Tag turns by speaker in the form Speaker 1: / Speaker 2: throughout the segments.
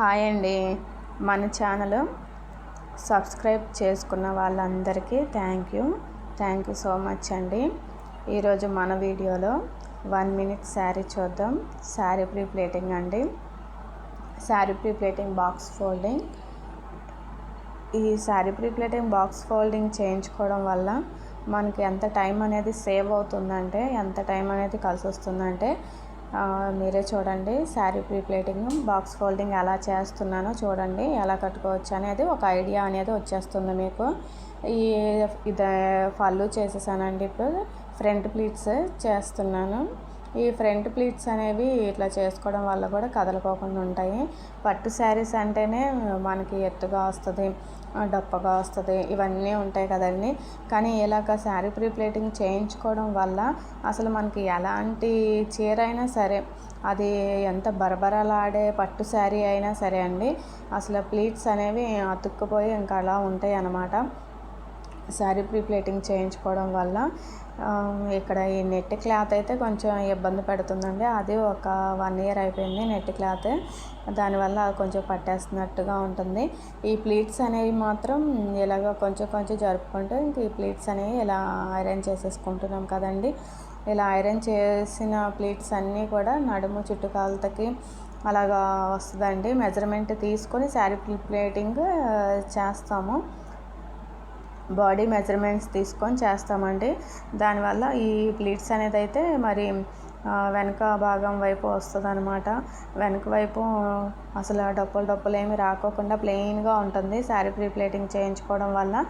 Speaker 1: Hi అండి. మన channel subscribe చేసుకున్న వాళ్ళందరికీ thank you thank you so much అండి. ఈరోజు మన వీడియోలో వన్ మినిట్ శారీ చూద్దాం. శారీ ప్రీ ప్లేటింగ్ అండి. Sari pre pleating box folding ఈ sari pre pleating box folding చేయించుకోవడం వల్ల మనకి ఎంత టైం అనేది సేవ్ అవుతుందంటే ఎంత టైం అనేది కలిసి వస్తుందంటే మీరే చూడండి sari pre pleating box folding ఎలా చేస్తున్నానో చూడండి ఎలా కట్టుకోవచ్చు అనేది ఒక ఐడియా అనేది వచ్చేస్తుంది మీకు. ఈ ఇది ఫల్లు చేసేసానండి ఇప్పుడు ఫ్రంట్ ప్లీట్స్ చేస్తున్నాను. ఈ ఫ్రంట్ ప్లీట్స్ అనేవి ఇట్లా చేసుకోవడం వల్ల కూడా కదలకోకుండా ఉంటాయి. పట్టు శారీస్ అంటేనే మనకి ఎత్తుగా వస్తుంది డప్పగా వస్తుంది ఇవన్నీ ఉంటాయి కదండి. కానీ ఇలాగ శారీ ప్రీప్లేటింగ్ చేయించుకోవడం వల్ల అసలు మనకి ఎలాంటి చీర అయినా సరే అది ఎంత బరబరలాడే పట్టు శారీ అయినా సరే అండి అసలు ప్లీట్స్ అనేవి అతుక్కుపోయి ఇంకా అలా ఉంటాయి అన్నమాట శారీ ప్రీప్లేటింగ్ చేయించుకోవడం వల్ల ఇక్కడ ఈ నెట్ క్లాత్ అయితే కొంచెం ఇబ్బంది పెడుతుందండి. అది ఒక వన్ ఇయర్ అయిపోయింది నెట్ క్లాత్. దానివల్ల కొంచెం పట్టేస్తున్నట్టుగా ఉంటుంది. ఈ ప్లీట్స్ అనేవి మాత్రం ఇలాగ కొంచెం కొంచెం జరుపుకుంటూ ఇంక ఈ ప్లీట్స్ అనేవి ఇలా ఐరన్ చేసేసుకుంటున్నాం కదండి. ఇలా ఐరన్ చేసిన ప్లీట్స్ అన్నీ కూడా నడుము చుట్టుకాలతకి అలాగా వస్తుందండి. మెజర్మెంట్ తీసుకొని శారీ ప్లేటింగ్ చేస్తాము. బాడీ మెజర్మెంట్స్ తీసుకొని చేస్తామండి. దానివల్ల ఈ ప్లీట్స్ అనేది అయితే మరి వెనక భాగం వైపు వస్తుంది అనమాట వెనక వైపు అసలు డప్పులు డప్పులు ఏమి రాకోకుండా ప్లెయిన్గా ఉంటుంది. శారీ ప్రీ ప్లేటింగ్ చేయించుకోవడం వల్ల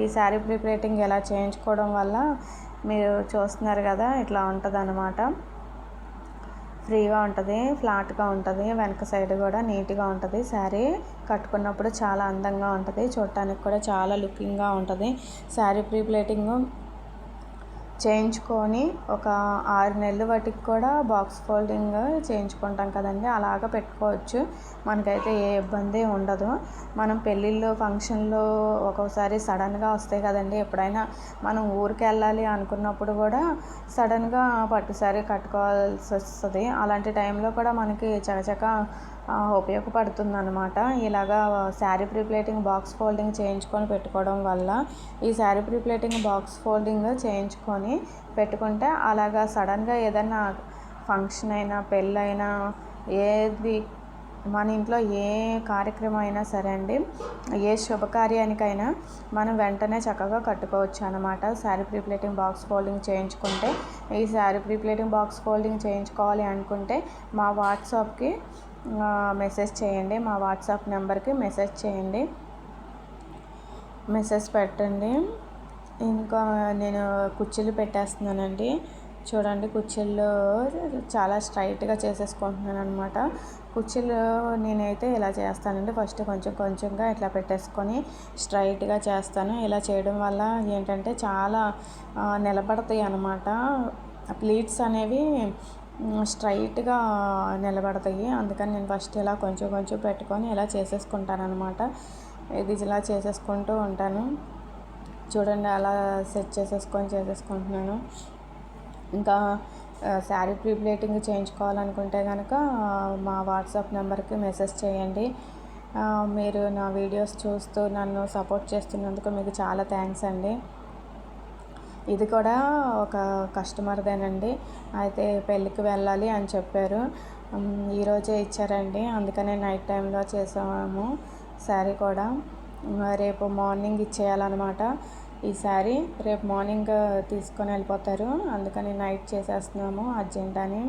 Speaker 1: ఈ శారీ ప్రీ ప్లేటింగ్ ఎలా చేయించుకోవడం వల్ల మీరు చూస్తున్నారు కదా ఇట్లా ఉంటుంది అనమాట ఫ్రీగా ఉంటుంది ఫ్లాట్గా ఉంటుంది వెనక సైడ్ కూడా నీట్గా ఉంటుంది. శారీ కట్టుకున్నప్పుడు చాలా అందంగా ఉంటుంది చూడటానికి కూడా చాలా లుకింగ్గా ఉంటుంది. శారీ ప్రీ ప్లేటింగ్ చేయించుకొని ఒక ఆరు నెలల వాటికి కూడా బాక్స్ ఫోల్డింగ్ చేయించుకుంటాం కదండి. అలాగ పెట్టుకోవచ్చు. మనకైతే ఏ ఇబ్బంది ఉండదు. మనం పెళ్ళిళ్ళు ఫంక్షన్లు ఒక్కోసారి సడన్గా వస్తాయి కదండి. ఎప్పుడైనా మనం ఊరికి వెళ్ళాలి అనుకున్నప్పుడు కూడా సడన్గా పట్టుసారి కట్టుకోవాల్సి వస్తుంది. అలాంటి టైంలో కూడా మనకి చకచక ఉపయోగపడుతుందన్నమాట. ఇలాగా శారీ ప్రిప్లేటింగ్ బాక్స్ ఫోల్డింగ్ చేయించుకొని పెట్టుకోవడం వల్ల ఈ శారీ ప్రీప్లేటింగ్ బాక్స్ ఫోల్డింగ్ చేయించుకొని పెట్టుకుంటే అలాగా సడన్గా ఏదైనా ఫంక్షన్ అయినా పెళ్ళైనా ఏది మన ఇంట్లో ఏ కార్యక్రమం అయినా సరే అండి ఏ శుభకార్యానికైనా మనం వెంటనే చక్కగా కట్టుకోవచ్చు అనమాట శారీ ప్రిప్లేటింగ్ బాక్స్ ఫోల్డింగ్ చేయించుకుంటే ఈ శారీ ప్రిప్లేటింగ్ బాక్స్ ఫోల్డింగ్ చేయించుకోవాలి అనుకుంటే మా వాట్సాప్కి మెసేజ్ చేయండి. మా వాట్సాప్ నెంబర్కి మెసేజ్ చేయండి. మెసేజ్ పెట్టండి. ఇంకా నేను కుర్చీలు పెట్టేస్తున్నానండి. చూడండి కుర్చీలు చాలా స్ట్రైట్గా చేసేసుకుంటున్నాను అనమాట కుర్చీలు నేనైతే ఇలా చేస్తానండి. ఫస్ట్ కొంచెం కొంచెంగా ఇట్లా పెట్టేసుకొని స్ట్రైట్గా చేస్తాను. ఇలా చేయడం వల్ల ఏంటంటే చాలా నిలబడతాయి అన్నమాట. ప్లీట్స్ అనేవి స్ట్రైట్గా నిలబడతాయి. అందుకని నేను ఫస్ట్ ఇలా కొంచెం కొంచెం పెట్టుకొని ఇలా చేసేసుకుంటాను అనమాట ఇది ఇలా చేసేసుకుంటూ ఉంటాను. చూడండి అలా సెట్ చేసేసుకొని చేసేసుకుంటున్నాను. ఇంకా శారీ ప్రీప్లేటింగ్ చేయించుకోవాలనుకుంటే కనుక మా వాట్సాప్ నెంబర్కి మెసేజ్ చేయండి. మీరు నా వీడియోస్ చూస్తూ నన్ను సపోర్ట్ చేస్తున్నందుకు మీకు చాలా థ్యాంక్స్ అండి. ఇది కూడా ఒక కస్టమర్దేనండి అయితే పెళ్ళికి వెళ్ళాలి అని చెప్పారు. ఈరోజే ఇచ్చారండి. అందుకనే నైట్ టైంలో చేసాము. శారీ కూడా. రేపు మార్నింగ్ ఇచ్చేయాలన్నమాట. ఈ రేపు మార్నింగ్ తీసుకొని వెళ్ళిపోతారు. అందుకని నైట్ చేసేస్తున్నాము అర్జెంట్ అని.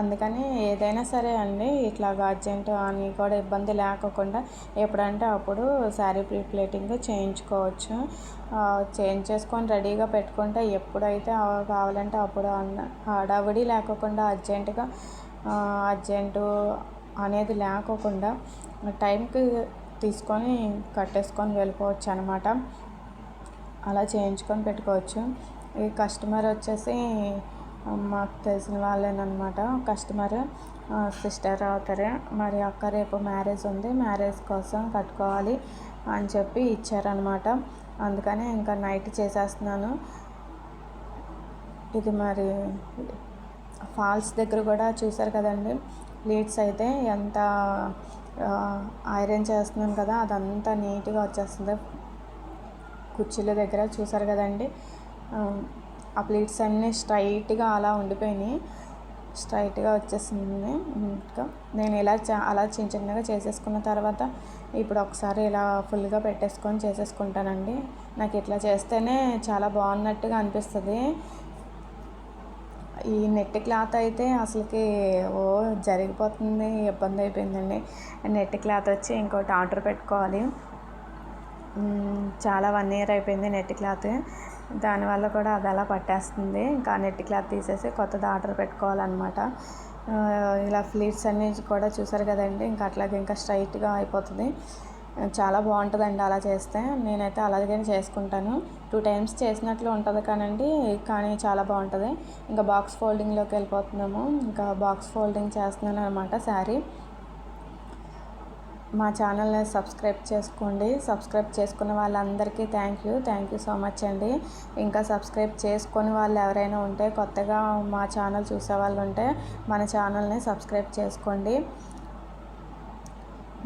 Speaker 1: అందుకని ఏదైనా సరే అండి ఇట్లాగా అర్జెంట్ అని కూడా ఇబ్బంది లేకోకుండా ఎప్పుడంటే అప్పుడు శారీ ప్రీ ప్లేటింగ్ చేయించుకోవచ్చు. చేంజ్ చేసుకొని రెడీగా పెట్టుకుంటే ఎప్పుడైతే కావాలంటే అప్పుడు అన్న హడావిడి లేకోకుండా అర్జెంటుగా అర్జెంటు అనేది లేకోకుండా టైంకి తీసుకొని కట్టేసుకొని వెళ్ళిపోవచ్చు అనమాట అలా చేయించుకొని పెట్టుకోవచ్చు. ఈ కస్టమర్ వచ్చేసి మాకు తెలిసిన వాళ్ళేనమాట కస్టమర్ సిస్టర్ అవుతారు మరి అక్క రేపు మ్యారేజ్ ఉంది మ్యారేజ్ కోసం కట్టుకోవాలి అని చెప్పి ఇచ్చారనమాట అందుకనే ఇంకా నైట్ చేసేస్తున్నాను. ఇది మరి ఫాల్స్ దగ్గర కూడా చూసారు కదండి. ప్లేట్స్ అయితే ఎంత ఐరన్ చేస్తున్నాను కదా అదంతా నీట్గా వచ్చేస్తుంది. కుర్చీల దగ్గర చూసారు కదండి. ఆ ప్లేట్స్ అన్నీ స్ట్రైట్గా అలా ఉండిపోయినాయి. స్ట్రైట్గా వచ్చేసింది. ఇంకా నేను ఇలా అలా చిన్న చిన్నగా చేసేసుకున్న తర్వాత ఇప్పుడు ఒకసారి ఇలా ఫుల్గా పెట్టేసుకొని చేసేసుకుంటానండి. నాకు ఇట్లా చేస్తేనే చాలా బాగున్నట్టుగా అనిపిస్తుంది. ఈ నెట్ క్లాత్ అయితే అసలుకి ఓ జరిగిపోతుంది ఇబ్బంది అయిపోయిందండి. నెట్ క్లాత్ వచ్చి ఇంకోటి ఆర్డర్ పెట్టుకోవాలి. చాలా వన్ ఇయర్ అయిపోయింది నెట్ క్లాత్. దానివల్ల కూడా అది అలా పట్టేస్తుంది. ఇంకా నెట్ క్లాత్ తీసేసి కొత్తది ఆర్డర్ పెట్టుకోవాలన్నమాట. ఇలా ఫ్లీట్స్ అన్నీ కూడా చూసారు కదండి. ఇంకా అట్లాగే ఇంకా స్ట్రైట్గా అయిపోతుంది. చాలా బాగుంటుందండి అలా చేస్తే. నేనైతే అలాగే చేసుకుంటాను. టూ టైమ్స్ చేసినట్లు ఉంటుంది కానండి. కానీ చాలా బాగుంటుంది. ఇంకా బాక్స్ ఫోల్డింగ్లోకి వెళ్ళిపోతున్నాము. ఇంకా బాక్స్ ఫోల్డింగ్ చేస్తున్నాను అనమాట శారీ. మా ఛానల్ని సబ్స్క్రైబ్ చేసుకోండి. సబ్స్క్రైబ్ చేసుకున్న వాళ్ళందరికీ thank you. Thank you so much అండి. ఇంకా సబ్స్క్రైబ్ చేసుకొని వాళ్ళు ఎవరైనా ఉంటే కొత్తగా మా ఛానల్ చూసే వాళ్ళు ఉంటే మన ఛానల్ని సబ్స్క్రైబ్ చేసుకోండి.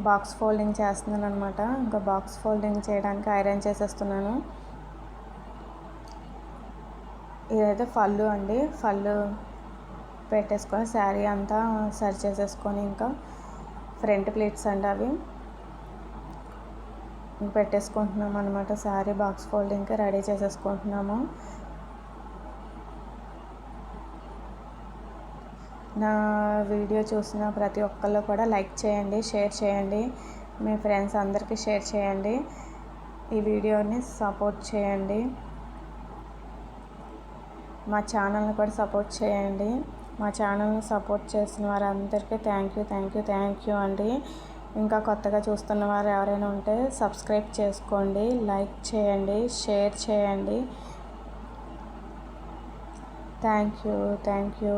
Speaker 1: బాక్స్ ఫోల్డింగ్ చేస్తున్నాను అనమాట ఇంకా బాక్స్ ఫోల్డింగ్ చేయడానికి ఐరన్ చేసేస్తున్నాను. ఇదైతే ఫల్లు అండి. ఫల్లు పెట్టేసుకొని శారీ అంతా సరి చేసేసుకొని ఇంకా ఫ్రంట్ ప్లేట్స్ అండి అవి. పెట్టేసుకుంటున్నాము అనమాట శారీ బాక్స్ ఫోల్డింగ్కి రెడీ చేసేసుకుంటున్నాము. నా వీడియో చూసిన ప్రతి ఒక్కళ్ళు కూడా లైక్ చేయండి షేర్ చేయండి. మీ ఫ్రెండ్స్ అందరికీ షేర్ చేయండి. ఈ వీడియోని సపోర్ట్ చేయండి. మా ఛానల్ని కూడా సపోర్ట్ చేయండి. మా ఛానల్ని సపోర్ట్ చేసిన వారందరికీ thank you thank you thank you అండి. ఇంకా కొత్తగా చూస్తున్న వారు ఎవరైనా ఉంటే సబ్స్క్రైబ్ చేసుకోండి లైక్ చేయండి షేర్ చేయండి. థ్యాంక్ యూ థ్యాంక్ యూ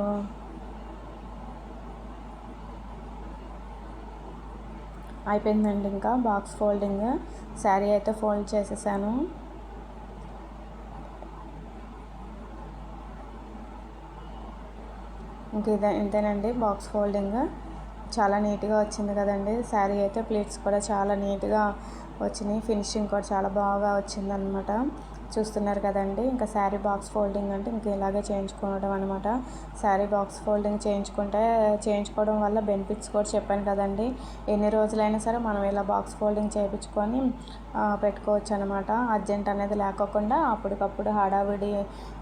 Speaker 1: అయిపోయిందండి ఇంకా బాక్స్ ఫోల్డింగ్ శారీ అయితే ఫోల్డ్ చేసేసాను. ఇంక ఇదే ఇంతేనండి బాక్స్ ఫోల్డింగ్ చాలా నీట్గా వచ్చింది కదండి. శారీ అయితే ప్లేట్స్ కూడా చాలా నీట్గా వచ్చినాయి. ఫినిషింగ్ కూడా చాలా బాగా వచ్చిందనమాట చూస్తున్నారు కదండి. ఇంకా శారీ బాక్స్ ఫోల్డింగ్ అంటే ఇంక ఇలాగే చేయించుకోవడం అనమాట శారీ బాక్స్ ఫోల్డింగ్ చేయించుకుంటే చేయించుకోవడం వల్ల బెనిఫిట్స్ కూడా చెప్పాను కదండి. ఎన్ని రోజులైనా సరే మనం ఇలా బాక్స్ ఫోల్డింగ్ చేయించుకొని పెట్టుకోవచ్చు అనమాట అర్జెంట్ అనేది లేకోకుండా అప్పటికప్పుడు హడావిడి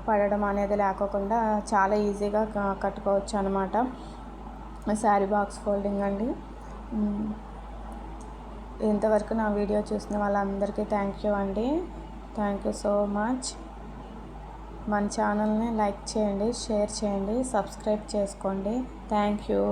Speaker 1: పడడం అనేది లేకోకుండా చాలా ఈజీగా కట్టుకోవచ్చు అనమాట శారీ బాక్స్ ఫోల్డింగ్ అండి. ఇంతవరకు నా వీడియో చూసిన వాళ్ళందరికీ థ్యాంక్ యూ అండి. థ్యాంక్ యూ సో మచ్ మన ఛానల్ని లైక్ చేయండి షేర్ చేయండి సబ్స్క్రైబ్ చేసుకోండి. Thank you